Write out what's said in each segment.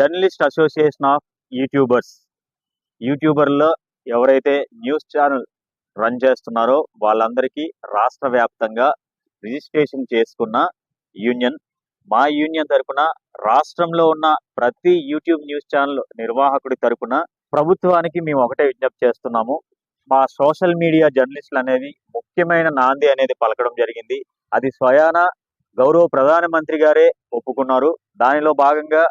Journalist association of YouTubers. యూట్యూబర్లో ఎవరైతే news channel run చేస్తున్నారో వాళ్ళందరికీ రాష్ట్ర వ్యాప్తంగా రిజిస్ట్రేషన్ చేసుకున్న యూనియన్. మా యూనియన్ తరపున రాష్ట్రంలో ఉన్న ప్రతి యూట్యూబ్ న్యూస్ ఛానల్ నిర్వాహకుడి తరపున ప్రభుత్వానికి మేము ఒకటే విజ్ఞప్తి చేస్తున్నాము. మా సోషల్ మీడియా జర్నలిస్టులు అనేది ముఖ్యమైన నాంది అనేది పలకడం జరిగింది. అది స్వయాన గౌరవ ప్రధానమంత్రి గారే ఒప్పుకున్నారు. దానిలో భాగంగా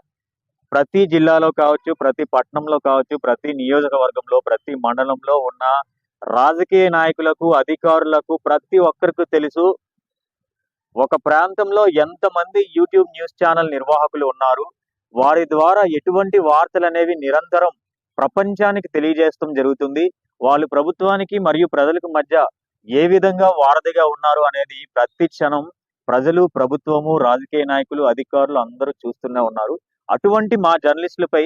ప్రతి జిల్లాలో కావచ్చు ప్రతి పట్టణంలో కావచ్చు ప్రతి నియోజకవర్గంలో ప్రతి మండలంలో ఉన్న రాజకీయ నాయకులకు అధికారులకు ప్రతి ఒక్కరికి తెలుసు ఒక ప్రాంతంలో ఎంతమంది యూట్యూబ్ న్యూస్ ఛానల్ నిర్వాహకులు ఉన్నారు వారి ద్వారా ఎటువంటి వార్తలు అనేవి నిరంతరం ప్రపంచానికి తెలియజేయడం జరుగుతుంది వాళ్ళు ప్రభుత్వానికి మరియు ప్రజలకు మధ్య ఏ విధంగా వారధిగా ఉన్నారు అనేది ప్రతి క్షణం ప్రజలు ప్రభుత్వము రాజకీయ నాయకులు అధికారులు అందరూ చూస్తూనే ఉన్నారు. అటువంటి మా జర్నలిస్టులపై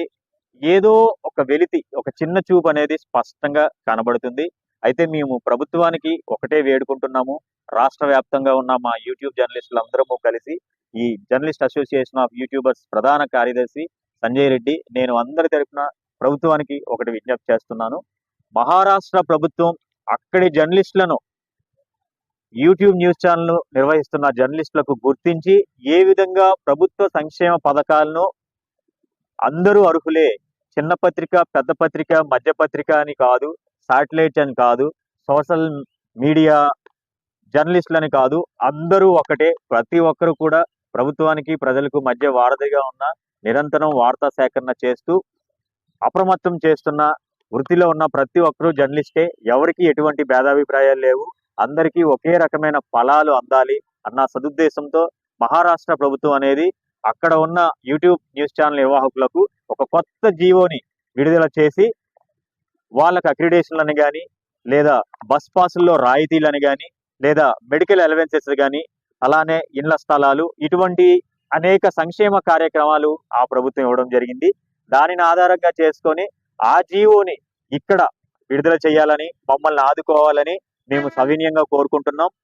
ఏదో ఒక వెలితి ఒక చిన్న చూపు అనేది స్పష్టంగా కనబడుతుంది. అయితే మేము ప్రభుత్వానికి ఒకటే వేడుకుంటున్నాము. రాష్ట్ర వ్యాప్తంగా ఉన్న మా యూట్యూబ్ జర్నలిస్టులు అందరము కలిసి ఈ జర్నలిస్ట్ అసోసియేషన్ ఆఫ్ యూట్యూబర్స్ ప్రధాన కార్యదర్శి సంజయ్ రెడ్డి నేను అందరి తరపున ప్రభుత్వానికి ఒకటి విజ్ఞప్తి చేస్తున్నాను. మహారాష్ట్ర ప్రభుత్వం అక్కడి జర్నలిస్టులను యూట్యూబ్ న్యూస్ ఛానల్ నిర్వహిస్తున్న జర్నలిస్టులకు గుర్తించి ఏ విధంగా ప్రభుత్వ సంక్షేమ పథకాలను అందరూ అర్హులే చిన్న పత్రిక పెద్ద పత్రిక మధ్య పత్రిక అని కాదు శాటిలైట్ అని కాదు సోషల్ మీడియా జర్నలిస్టులని కాదు అందరూ ఒకటే. ప్రతి ఒక్కరు కూడా ప్రభుత్వానికి ప్రజలకు మధ్య వారధిగా ఉన్న నిరంతరం వార్తా సేకరణ చేస్తూ అప్రమత్తం చేస్తున్న వృత్తిలో ఉన్న ప్రతి ఒక్కరూ జర్నలిస్టే. ఎవరికి ఎటువంటి భేదాభిప్రాయాలు లేవు. అందరికీ ఒకే రకమైన ఫలాలు అందాలి అన్న సదుద్దేశంతో మహారాష్ట్ర ప్రభుత్వం అనేది అక్కడ ఉన్న యూట్యూబ్ న్యూస్ ఛానల్ నిర్వాహకులకు ఒక కొత్త జీవోని విడుదల చేసి వాళ్ళకి అక్రిడేషన్లని కానీ లేదా బస్ పాసుల్లో రాయితీలని కానీ లేదా మెడికల్ అలవెన్సెస్ కానీ అలానే ఇళ్ళ స్థలాలు ఇటువంటి అనేక సంక్షేమ కార్యక్రమాలు ఆ ప్రభుత్వం ఇవ్వడం జరిగింది. దానిని ఆధారంగా చేసుకొని ఆ జీవోని ఇక్కడ విడుదల చేయాలని మమ్మల్ని ఆదుకోవాలని మేము సవినీయంగా కోరుకుంటున్నాం.